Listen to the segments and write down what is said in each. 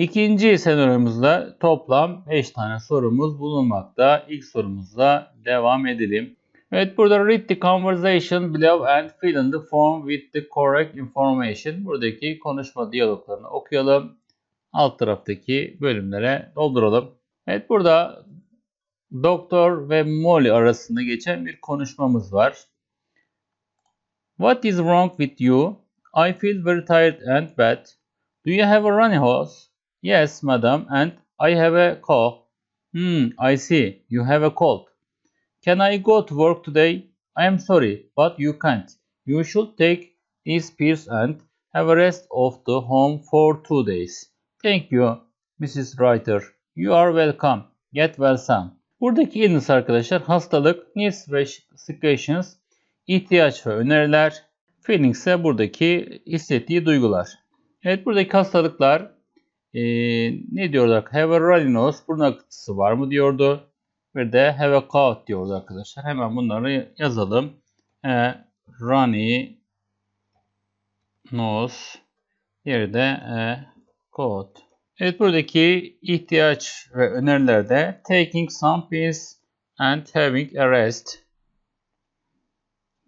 İkinci senaryomuzda toplam 5 tane sorumuz bulunmakta. İlk sorumuzla devam edelim. Evet burada read the conversation below and fill in the form with the correct information. Buradaki konuşma diyaloglarını okuyalım. Alt taraftaki bölümlere dolduralım. Evet burada Doktor ve Molly arasında geçen bir konuşmamız var. What is wrong with you? I feel very tired and bad. Do you have a runny nose? Yes, madam, and I have a cough. Hmm, I see. You have a cold. Can I go to work today? I am sorry, but you can't. You should take these pills and have a rest of the home for two days. Thank you, Mrs. Writer. You are welcome. Get well soon. Buradaki illness arkadaşlar hastalık, needs ve situations, ihtiyaç ve öneriler, feelings ise buradaki hissettiği duygular. Evet buradaki hastalıklar e, ne diyorlar? Have a runny nose, burun akıntısı var mı diyordu. Bir de have a cough diyordu arkadaşlar. Hemen bunları yazalım. E, runny nose, diğeri de e, cough. Evet buradaki ihtiyaç ve önerilerde taking some pills and having a rest.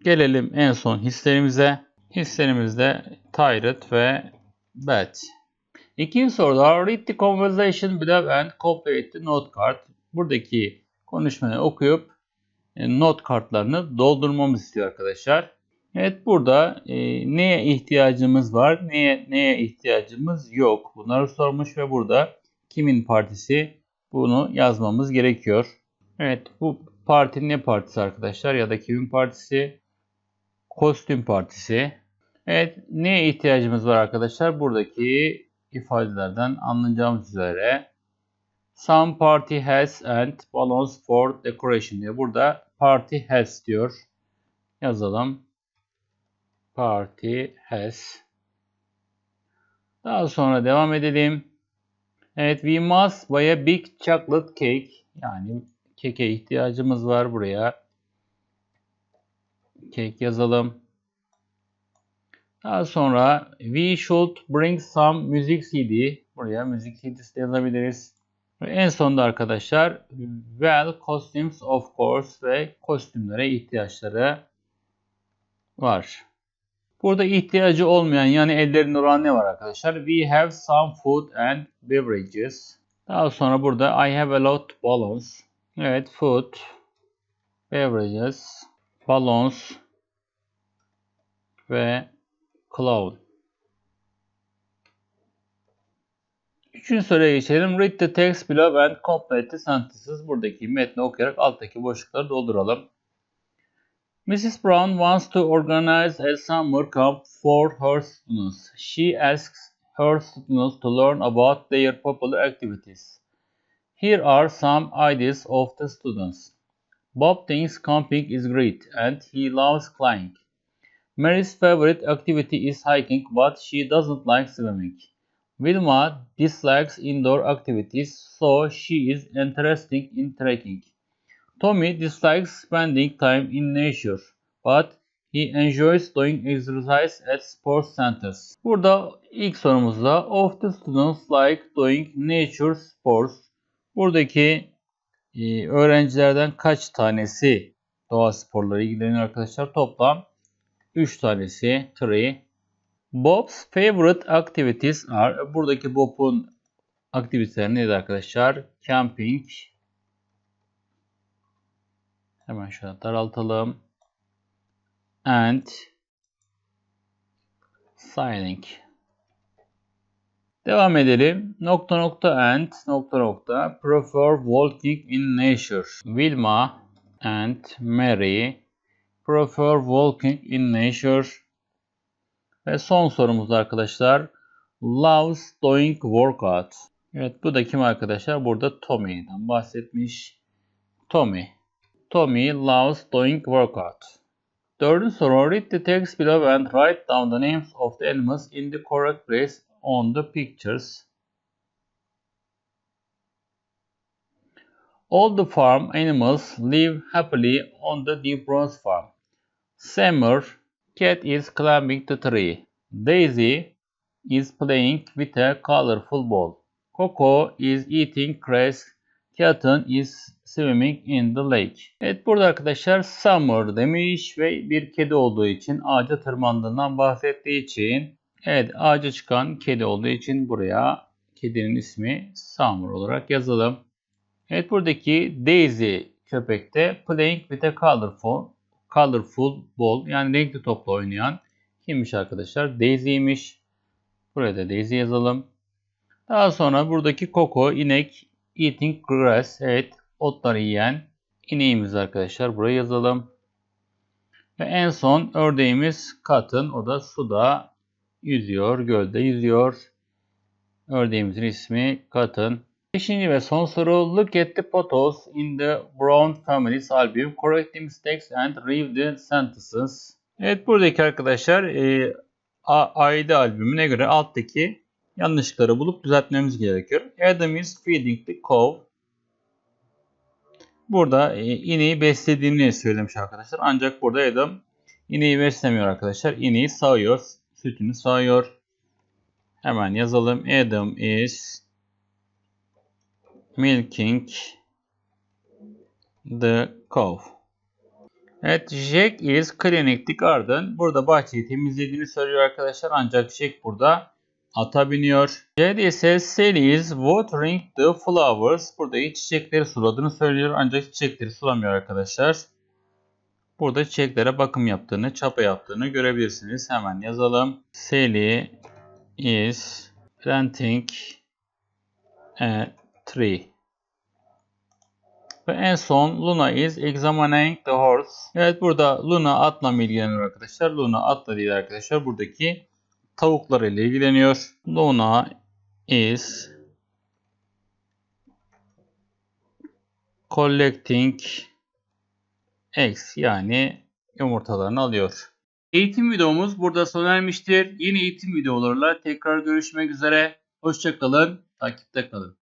Gelelim en son hislerimize. Hislerimizde tired ve bad. İkinci soruda read the conversation below and complete the note card. Buradaki konuşmayı okuyup e, not kartlarını doldurmamız istiyor arkadaşlar. Evet burada e, neye ihtiyacımız var, neye neye ihtiyacımız yok. Bunları sormuş ve burada kimin partisi bunu yazmamız gerekiyor. Evet bu parti ne partisi arkadaşlar ya da kimin partisi? Kostüm partisi. Evet neye ihtiyacımız var arkadaşlar? Buradaki ifadelerden anlayacağımız üzere some party has and balloons for decoration diyor. Burada party has diyor. Yazalım. Party has. Daha sonra devam edelim. Evet, we must buy a big chocolate cake. Yani keke ihtiyacımız var buraya. Cake yazalım. Daha sonra we should bring some music CD. Buraya müzik CD'si yazabiliriz. Ve en sonunda arkadaşlar well costumes of course ve kostümlere ihtiyaçları var. Burada ihtiyacı olmayan yani ellerinde olan ne var arkadaşlar? We have some food and beverages. Daha sonra burada I have a lot balloons. Evet food, beverages, balloons ve cloud. Üçüncü soruya geçelim. Read the text below and complete the sentences. Buradaki metni okuyarak alttaki boşlukları dolduralım. Mrs. Brown wants to organize a summer camp for her students. She asks her students to learn about their popular activities. Here are some ideas of the students. Bob thinks camping is great and he loves climbing. Mary's favorite activity is hiking, but she doesn't like swimming. Wilma dislikes indoor activities, so she is interested in trekking. Tommy dislikes spending time in nature, but he enjoys doing exercise at sports centers. Burada ilk sorumuzda of the students like doing nature sports. Buradaki e, öğrencilerden kaç tanesi doğa sporları ilgileniyor arkadaşlar? Toplam 3 tanesi. 3. Bob's favorite activities are. Buradaki Bob'un aktiviteleri neydi arkadaşlar? Camping. Hemen şöyle daraltalım. And sailing. Devam edelim. Nokta nokta and nokta nokta prefer walking in nature. Wilma and Mary prefer walking in nature. Ve son sorumuz arkadaşlar. Loves doing workout. Evet bu da kim arkadaşlar? Burada Tommy'den bahsetmiş. Tommy. Tommy loves doing workout. Dördüncü soru. Read the text below and write down the names of the animals in the correct place on the pictures. All the farm animals live happily on the New Bronze farm. Summer, cat is climbing the tree. Daisy is playing with a colorful ball. Coco is eating grass. Kitten is swimming in the lake. Evet burada arkadaşlar summer demiş ve bir kedi olduğu için ağaca tırmandığından bahsettiği için evet ağaca çıkan kedi olduğu için buraya kedinin ismi Summer olarak yazalım. Evet buradaki Daisy köpekte playing with a colorful colorful ball yani renkli topla oynayan kimmiş arkadaşlar? Daisy'ymiş. Buraya da Daisy yazalım. Daha sonra buradaki Coco inek eating grass. Evet otları yiyen ineğimiz arkadaşlar. Buraya yazalım. Ve en son ördeğimiz Cotton. O da suda yüzüyor. Gölde yüzüyor. Ördeğimizin ismi Cotton. Beşinci ve son soru. Look at the photos in the Brown Family's album. Correct the mistakes and read the sentences. Evet buradaki arkadaşlar e, aile albümüne göre alttaki yanlışlıkları bulup düzeltmemiz gerekiyor. Adam is feeding the cow. Burada e, ineği beslediğini söylemiş arkadaşlar. Ancak burada Adam ineği beslemiyor arkadaşlar. İneği sağıyor. Sütünü sağıyor. Hemen yazalım. Adam is milking the cow. Evet, Jack is cleaning the garden. Burada bahçeyi temizlediğini söylüyor arkadaşlar. Ancak Jack burada ata biniyor. Jed ise Sally is watering the flowers. Burada çiçekleri suladığını söylüyor. Ancak çiçekleri sulamıyor arkadaşlar. Burada çiçeklere bakım yaptığını, çapa yaptığını görebilirsiniz. Hemen yazalım. Sally is planting a Ve en son Luna is examining the horse. Evet burada Luna atla ilgileniyor arkadaşlar. Luna atla değil arkadaşlar. Buradaki tavuklar ile ilgileniyor. Luna is collecting eggs yani yumurtalarını alıyor. Eğitim videomuz burada sona ermiştir. Yeni eğitim videolarıyla tekrar görüşmek üzere. Hoşçakalın, takipte kalın.